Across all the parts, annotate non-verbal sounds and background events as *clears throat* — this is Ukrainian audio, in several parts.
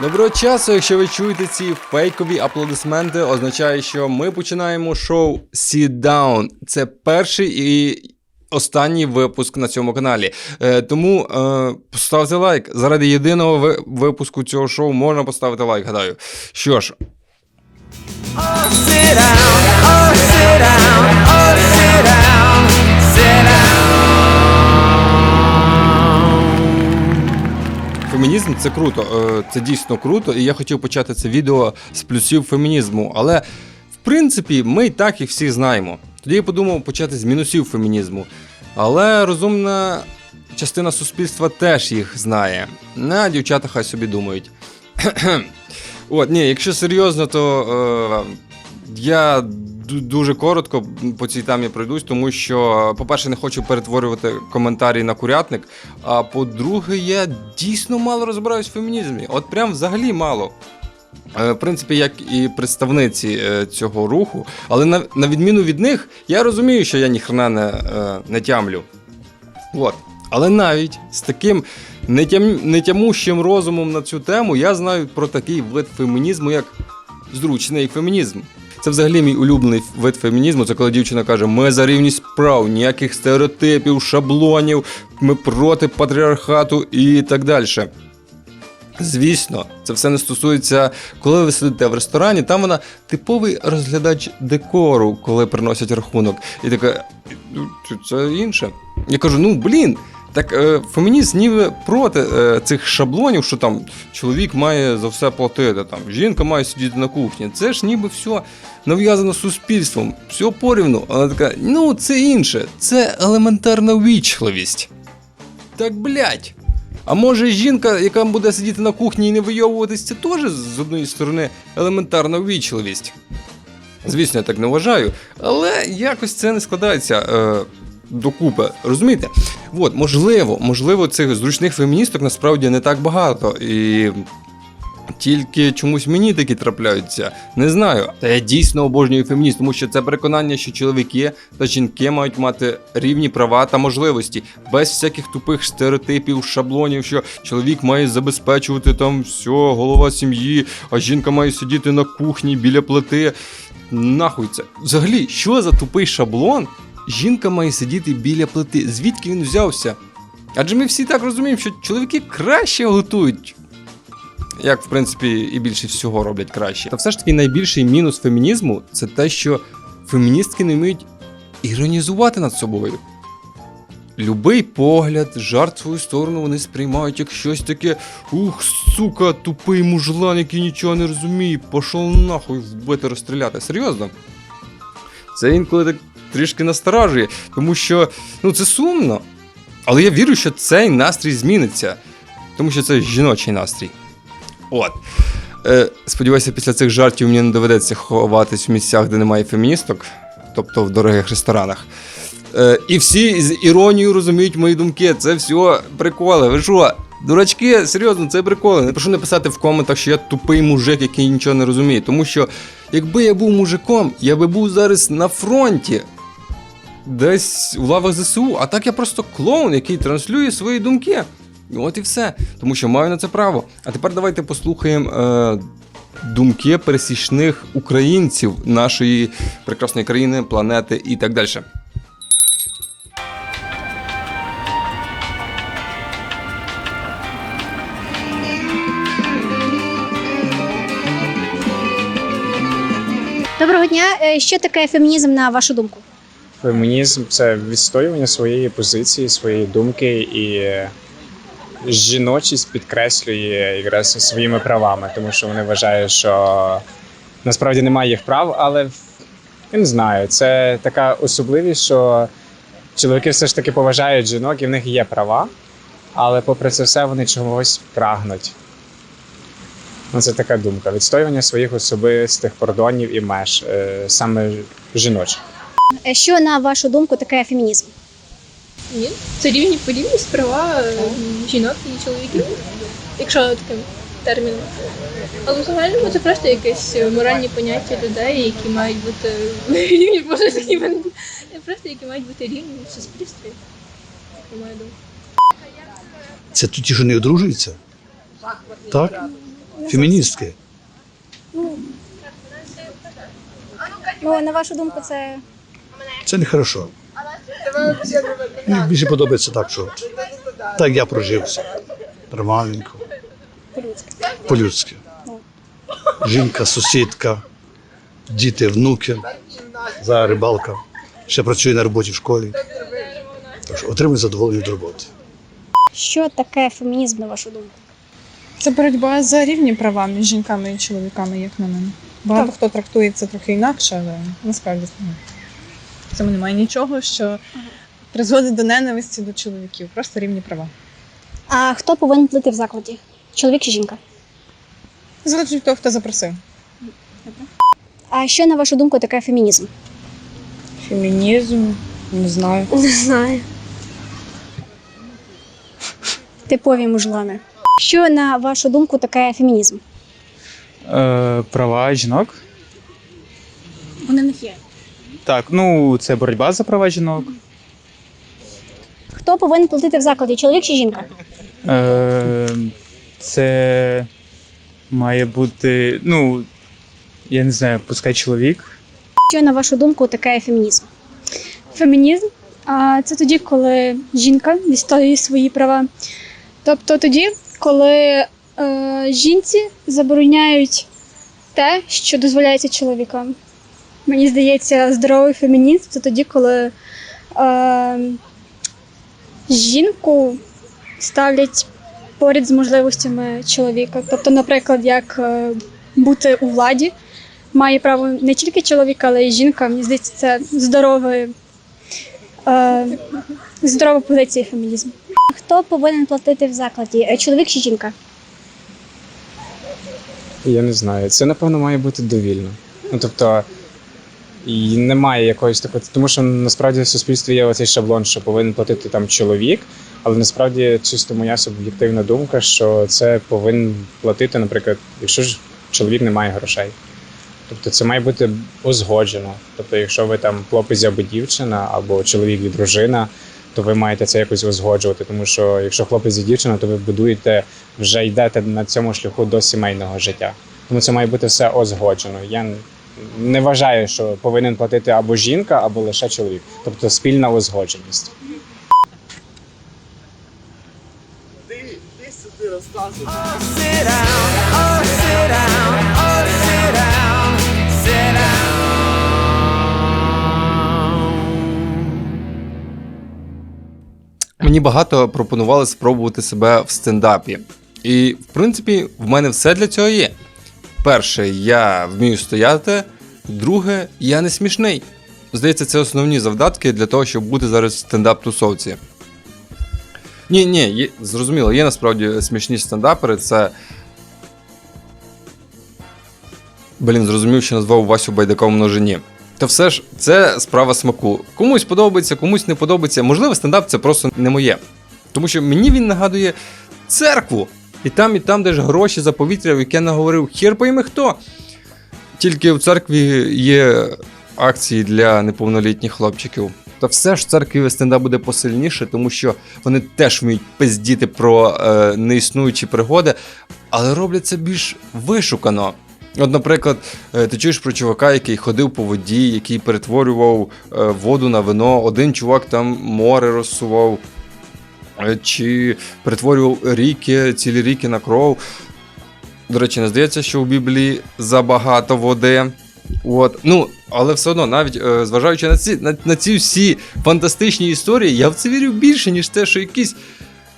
Доброго часу, якщо ви чуєте ці фейкові аплодисменти, означає, що ми починаємо шоу Sit Down. Це перший і останній випуск на цьому каналі. Е, тому е, поставте лайк. Заради єдиного ви- випуску цього шоу можна поставити лайк, гадаю. Що ж, Oh, sit down, oh, sit down, oh, Фемінізм це круто, е, це дійсно круто, і я хотів почати це відео з плюсів фемінізму. Але в принципі ми і так їх всі знаємо. Тоді я подумав почати з мінусів фемінізму. Але розумна частина суспільства теж їх знає. На дівчата хай собі думають. *clears throat* От, ні, якщо серйозно, то е, я дуже коротко по цій темі пройдусь, тому що, по-перше, не хочу перетворювати коментарі на курятник. А по-друге, я дійсно мало розбираюсь в фемінізмі. От прям взагалі мало. Е, В принципі, як і представниці е, цього руху, але на, на відміну від них, я розумію, що я ніхрена не, е, не тямлю. От. Але навіть з таким нетям, нетямущим розумом на цю тему я знаю про такий вид фемінізму, як зручний фемінізм. Це взагалі мій улюблений вид фемінізму. Це коли дівчина каже: ми за рівність прав, ніяких стереотипів, шаблонів, ми проти патріархату і так далі. Звісно, це все не стосується, коли ви сидите в ресторані, там вона типовий розглядач декору, коли приносять рахунок. І така, «Ну, це- це інше. Я кажу: ну блін, так е, фемініст ніби проти е, цих шаблонів, що там чоловік має за все платити, там жінка має сидіти на кухні. Це ж ніби все нав'язано суспільством, все порівну. Вона така, ну це інше, це елементарна вічливість. Так блять. А може жінка, яка буде сидіти на кухні і не вийовуватись, це теж з одної сторони елементарна ввічливість. Звісно, я так не вважаю, але якось це не складається е, докупи. Розумієте? От, можливо, можливо, цих зручних феміністок насправді не так багато. І тільки чомусь мені такі трапляються. Не знаю. Та я дійсно обожнюю фемініст, тому що це переконання, що чоловіки та жінки мають мати рівні права та можливості, без всяких тупих стереотипів, шаблонів, що чоловік має забезпечувати там все, голова сім'ї, а жінка має сидіти на кухні біля плити. Нахуй це. Взагалі, що за тупий шаблон? Жінка має сидіти біля плити. Звідки він взявся? Адже ми всі так розуміємо, що чоловіки краще готують як в принципі і більше всього роблять краще. Та все ж таки найбільший мінус фемінізму це те, що феміністки не вміють іронізувати над собою. Любий погляд, жарт свою сторону вони сприймають як щось таке. Ух, сука, тупий мужлан, який нічого не розуміє, пошов нахуй вбити розстріляти. Серйозно? Це інколи так трішки насторажує, тому що ну це сумно. Але я вірю, що цей настрій зміниться, тому що це жіночий настрій. От. Е, сподіваюся, після цих жартів мені не доведеться ховатись в місцях, де немає феміністок, тобто в дорогих ресторанах. Е, і всі з іронією розуміють мої думки. Це все приколи. Ви що? Дурачки, серйозно, це приколи. Не прошу написати в коментах, що я тупий мужик, який нічого не розуміє. Тому що, якби я був мужиком, я би був зараз на фронті. Десь у лавах ЗСУ, а так я просто клоун, який транслює свої думки. От і все. Тому що маю на це право. А тепер давайте послухаємо е, думки пересічних українців нашої прекрасної країни, планети і так далі. Доброго дня. Е, Що таке фемінізм на вашу думку? Фемінізм це відстоювання своєї позиції, своєї думки, і жіночість підкреслює якраз своїми правами, тому що вони вважають, що насправді немає їх прав, але я не знаю, це така особливість, що чоловіки все ж таки поважають жінок, і в них є права, але попри це все вони чогось прагнуть. Ну, це така думка. Відстоювання своїх особистих кордонів і меж, е, саме жіночих. Е, Що на вашу думку таке фемінізм? Ні, це рівні порівність права е, жінок і чоловіків, якщо таким терміном. Але в загальному це просто якесь е, моральні поняття людей, які мають бути *laughs* рівні, боже, просто які мають бути рівні в суспільстві. На мою думку. Це тут ті, що не одружуються? Так? феміністки. Ну, на вашу думку, це Це не хорошо. Мені більше подобається так, що так я прожився. Нормальненько, по-людськи. Жінка, сусідка, діти, внуки. За рибалка. Ще працює на роботі в школі. Так що отримую задоволення від роботи. Що таке фемінізм, на вашу думку? Це боротьба за рівні права між жінками і чоловіками, як на мене. Багато Так. хто трактує це трохи інакше, але насправді в цьому немає нічого, що призводить до ненависті до чоловіків. Просто рівні права. А хто повинен плити в закладі? Чоловік чи жінка? Залежить від того, хто запросив. А що, на вашу думку, таке фемінізм? Фемінізм, не знаю. *laughs* Не знаю. Типові мужлани. Що, на вашу думку, таке фемінізм? Е, права жінок. Вони не є. Так, ну це боротьба за права жінок. Хто повинен платити в закладі? Чоловік чи жінка? Е, це має бути, ну, я не знаю, пускай чоловік. Що, на вашу думку, таке фемінізм? Фемінізм а це тоді, коли жінка відстоює свої права. Тобто тоді, коли е, жінці забороняють те, що дозволяється чоловікам. Мені здається, здоровий фемінізм це тоді, коли е, жінку ставлять поряд з можливостями чоловіка. Тобто, наприклад, як е, бути у владі має право не тільки чоловік, але й жінка. Мені здається, це здоровий е, здорова позиція фемінізму. Хто повинен платити в закладі? Е, Чоловік чи жінка? Я не знаю. Це напевно має бути довільно. Ну тобто, і немає якоїсь такої, тому що насправді в суспільстві є оцей шаблон, що повинен платити там чоловік, але насправді чисто моя суб'єктивна думка, що це повинен платити, наприклад, якщо ж чоловік не має грошей. Тобто це має бути узгоджено. Тобто, якщо ви там хлопець або дівчина, або чоловік і дружина, то ви маєте це якось узгоджувати. Тому що якщо хлопець і дівчина, то ви будуєте вже йдете на цьому шляху до сімейного життя. Тому це має бути все узгоджено. Я не вважаю, що повинен платити або жінка, або лише чоловік. Тобто спільна узгодженість. Мені багато пропонували спробувати себе в стендапі. І, в принципі, в мене все для цього є. Перше, я вмію стояти. Друге, я не смішний. Здається, це основні завдатки для того, щоб бути зараз стендап-тусовці. Ні, ні, є, зрозуміло, є насправді смішні стендапери. Це. Блін, зрозумів, що назвав Васю Байдака в множині. Та все ж це справа смаку. Комусь подобається, комусь не подобається. Можливо, стендап це просто не моє. Тому що мені він нагадує церкву. І там, і там, де ж гроші за повітря, яке наговорив хер пойми хто. Тільки в церкві є акції для неповнолітніх хлопчиків. Та все ж в церкві стендап буде посильніше, тому що вони теж вміють пиздіти про е, неіснуючі пригоди, але роблять це більш вишукано. От, наприклад, е, ти чуєш про чувака, який ходив по воді, який перетворював е, воду на вино. Один чувак там море розсував, чи перетворював ріки, цілі ріки на кров. До речі, не здається, що у Біблії забагато води. От. Ну, але все одно, навіть е, зважаючи на ці, на, на ці всі фантастичні історії, я в це вірю більше, ніж те, що якийсь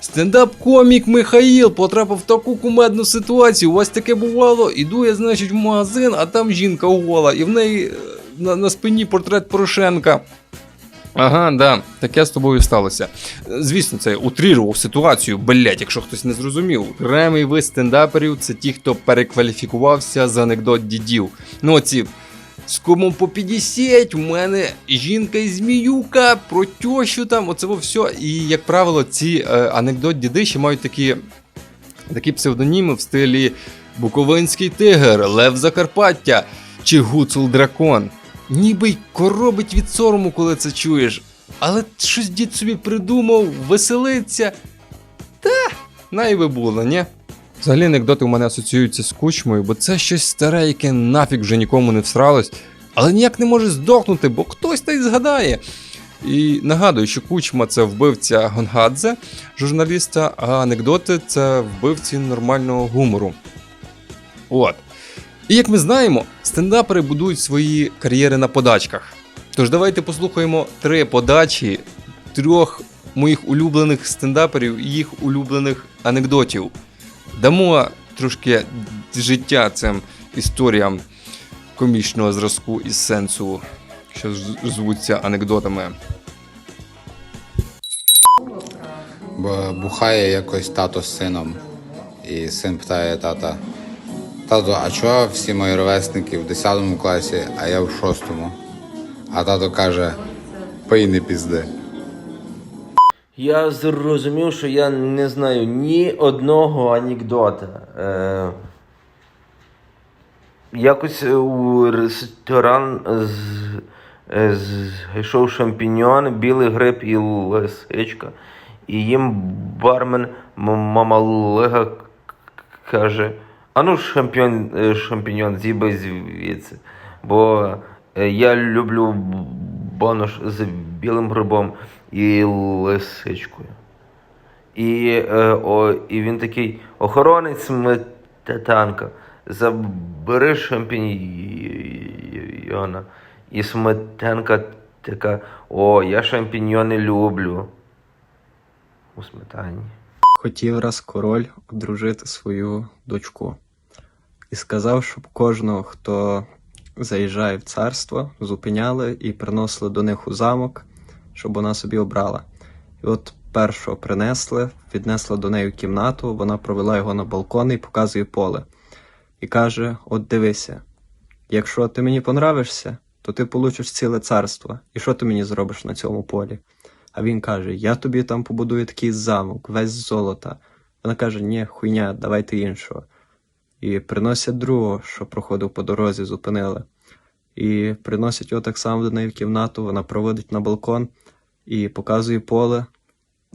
стендап-комік Михаїл потрапив в таку кумедну ситуацію. У вас таке бувало? Іду я, значить, в магазин, а там жінка гола, і в неї е, на, на спині портрет Порошенка. Ага, да, таке з тобою сталося. Звісно, це утрірував ситуацію, блять, якщо хтось не зрозумів. Окремий вид стендаперів це ті, хто перекваліфікувався з анекдот дідів. Ну, оці. З кому по 50, у мене жінка і зміюка, про тещу там, оце все. І, як правило, ці е, анекдот діди ще мають такі, такі псевдоніми в стилі Буковинський тигр, Лев Закарпаття чи Гуцул Дракон. Ніби й коробить від сорому, коли це чуєш. Але щось дід собі придумав, веселиться. Та, най би було, ні? Взагалі анекдоти у мене асоціюються з кучмою, бо це щось старе, яке нафіг вже нікому не всралось, але ніяк не може здохнути, бо хтось та й згадає. І нагадую, що кучма це вбивця Гонгадзе, журналіста, а анекдоти це вбивці нормального гумору. От. І як ми знаємо, стендапери будують свої кар'єри на подачках. Тож давайте послухаємо три подачі трьох моїх улюблених стендаперів і їх улюблених анекдотів. Дамо трошки життя цим історіям комічного зразку із сенсу, що звуться анекдотами. Бухає якось тато з сином. І син питає тата: Тато, а чого всі мої ровесники в 10 класі, а я в 6? А тато каже: пий не пізди. Я зрозумів, що я не знаю ні одного анекдота. Е, якось у ресторан з- е, зайшов шампіньон, білий гриб і лисичка. І їм бармен м- мамалига к- каже: А ну шампіньон, е, шампіньон, з'їби звідси. Бо е, я люблю б- з білим грибом і лисичкою. І, е, о, і він такий охоронець сметанка, забери шампіньйона. І сметанка така, о, я шампіньйони люблю. У сметані. Хотів раз король одружити свою дочку і сказав, щоб кожного, хто заїжджає в царство, зупиняли і приносили до них у замок, щоб вона собі обрала. І от першого принесли, віднесла до неї в кімнату, вона провела його на балкон і показує поле. І каже: От дивися, якщо ти мені понравишся, то ти получиш ціле царство. І що ти мені зробиш на цьому полі? А він каже: Я тобі там побудую такий замок, весь з золота. Вона каже: Ні, хуйня, давайте іншого. І приносять другого, що проходив по дорозі, зупинили. І приносять його так само до неї в кімнату, вона проводить на балкон і показує поле.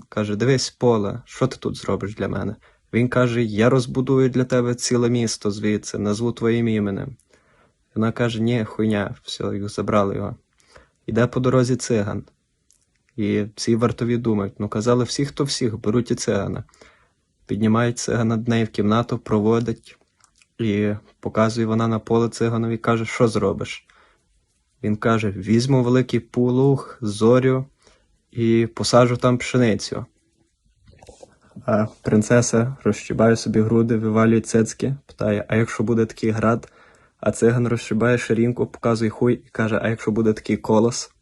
Каже: Дивись, поле, що ти тут зробиш для мене? Він каже: Я розбудую для тебе ціле місто звідси, назву твоїм іменем. Вона каже: Ні, хуйня, все, забрали його. Іде по дорозі циган. І всі вартові думають, ну казали всіх, хто всіх, беруть і цигана. Піднімають цигана до неї в кімнату, проводить і показує вона на поле циганові, каже, що зробиш? Він каже: візьму великий пулух, зорю і посаджу там пшеницю. А принцеса розщібає собі груди, вивалює цецьки, питає: а якщо буде такий град? А циган розщібає ширинку, показує хуй і каже: а якщо буде такий колос?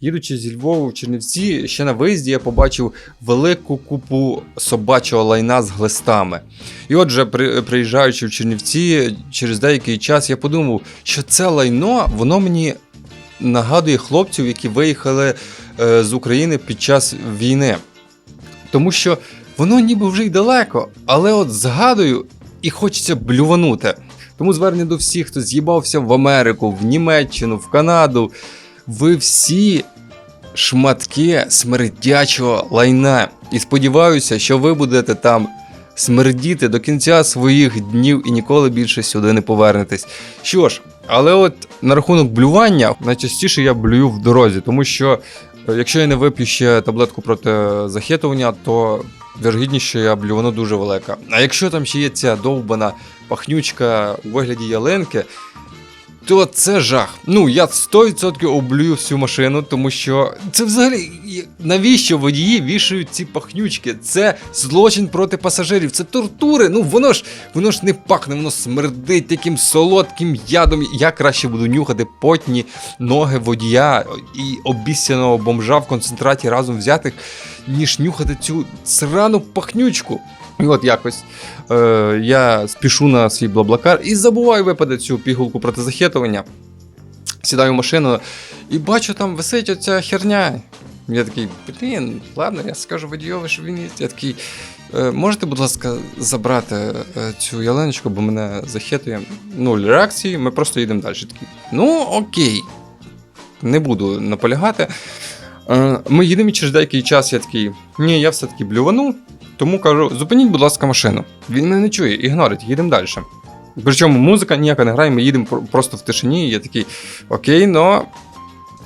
Їдучи зі Львова в Чернівці, ще на виїзді я побачив велику купу собачого лайна з глистами. І отже, при, приїжджаючи в Чернівці, через деякий час я подумав, що це лайно, воно мені нагадує хлопців, які виїхали е, з України під час війни. Тому що воно ніби вже й далеко, але от згадую і хочеться блюванути. Тому звернення до всіх, хто з'їбався в Америку, в Німеччину, в Канаду. Ви всі шматки смердячого лайна. І сподіваюся, що ви будете там смердіти до кінця своїх днів і ніколи більше сюди не повернетесь. Що ж, але от на рахунок блювання, найчастіше я блюю в дорозі, тому що е, якщо я не вип'ю ще таблетку проти захитування, то вірогідність, що я блювану дуже велика. А якщо там ще є ця довбана пахнючка у вигляді ялинки, то це жах. Ну, я 100% облюю всю машину, тому що це взагалі навіщо водії вішають ці пахнючки? Це злочин проти пасажирів, це тортури. Ну воно ж воно ж не пахне, воно смердить таким солодким ядом. Я краще буду нюхати потні ноги водія і обіцяного бомжа в концентраті разом взятих, ніж нюхати цю срану пахнючку. І от якось е, я спішу на свій блаблакар і забуваю випадати цю пігулку проти захитування. Сідаю в машину і бачу, там висить оця херня. Я такий, блін, ладно, я скажу водійові, що він є. Я такий, е, можете, будь ласка, забрати е, цю ялиночку, бо мене захитує. Нуль реакції, ми просто їдемо далі. Такий, ну окей. Не буду наполягати. Е, Ми їдемо і через деякий час я такий, ні, я все-таки блювану. Тому кажу: зупиніть, будь ласка, машину. Він мене не чує, ігнорить, їдемо далі. Причому музика ніяка не грає, ми їдемо просто в тишині, і я такий, окей, но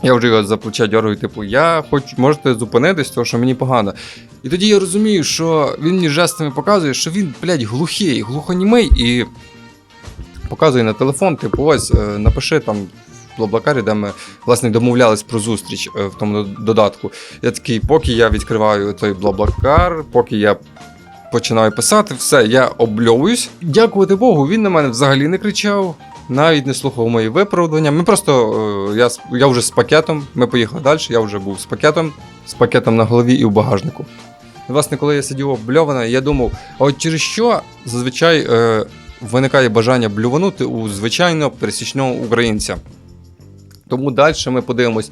я вже його за плече дергаю, типу, я хочу, можете зупинитись, тому що мені погано. І тоді я розумію, що він мені жестами показує, що він, блядь, глухий, глухонімий і показує на телефон, типу, ось, е, напиши там Блаблакарі, де ми власне домовлялись про зустріч е, в тому додатку. Я такий, поки я відкриваю той Блаблакар, поки я починаю писати, все, я обльовуюсь. Дякувати Богу, він на мене взагалі не кричав. Навіть не слухав мої виправдання. Ми просто е, я, я вже з пакетом. Ми поїхали далі. Я вже був з пакетом, з пакетом на голові і в багажнику. Власне, коли я сидів обльована, я думав, а от через що зазвичай е, виникає бажання блюванути у звичайного пересічного українця. Тому далі ми подивимось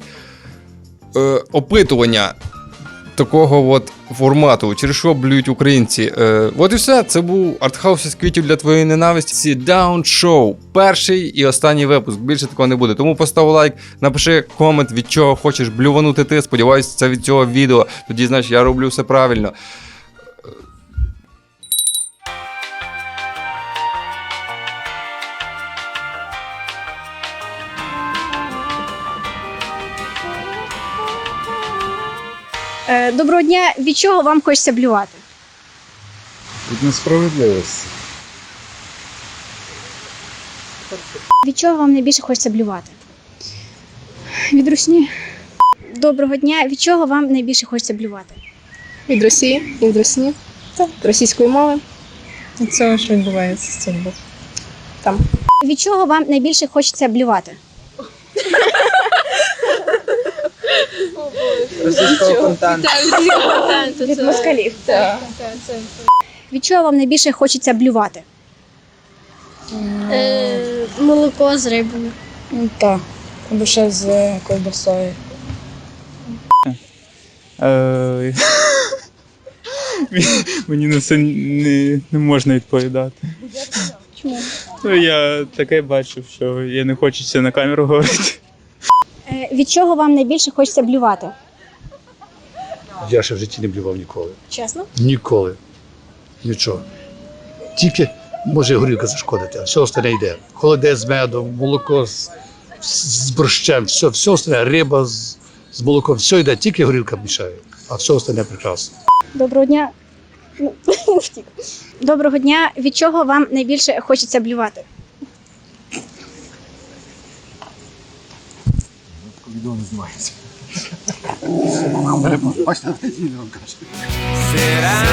е, опитування такого от формату, через що блюють українці. Е, от і все. Це був артхаус із квітів для твоєї ненависті. Down Show. Перший і останній випуск. Більше такого не буде. Тому постав лайк, напиши комент, від чого хочеш блюванути ти. Сподіваюся, це від цього відео. Тоді знаєш, я роблю все правильно. Доброго дня. Від чого вам хочеться блювати? Від несправедливості. Від чого вам найбільше хочеться блювати? Від русні. Доброго дня. Від чого вам найбільше хочеться блювати? Від Росії, від Росії, так. російської мови. Від цього, що відбувається з цим. Там. Від чого вам найбільше хочеться блювати? Російського контенту. Від москалів. Так. Від чого вам найбільше хочеться блювати? Е, молоко з рибою. Так. Або ще з ковбасою. Е, Мені на це не, не можна відповідати. Чому? Ну, я таке бачив, що я не хочу це на камеру говорити. Е, від чого вам найбільше хочеться блювати? Я ще в житті не блював ніколи. Чесно? Ніколи. Нічого. Тільки може горілка зашкодити, а все остальне йде. Холодець з медом, молоко з, з борщем, все, все остальне, риба з, з молоком, все йде, тільки горілка мішає, а все остальне прекрасно. Доброго дня. Ну, втік. Доброго дня. Від чого вам найбільше хочеться блювати? Відео не знімається. No, hombre, por supuesto, decidido en casa. Será,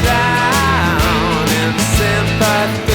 down in sympathy.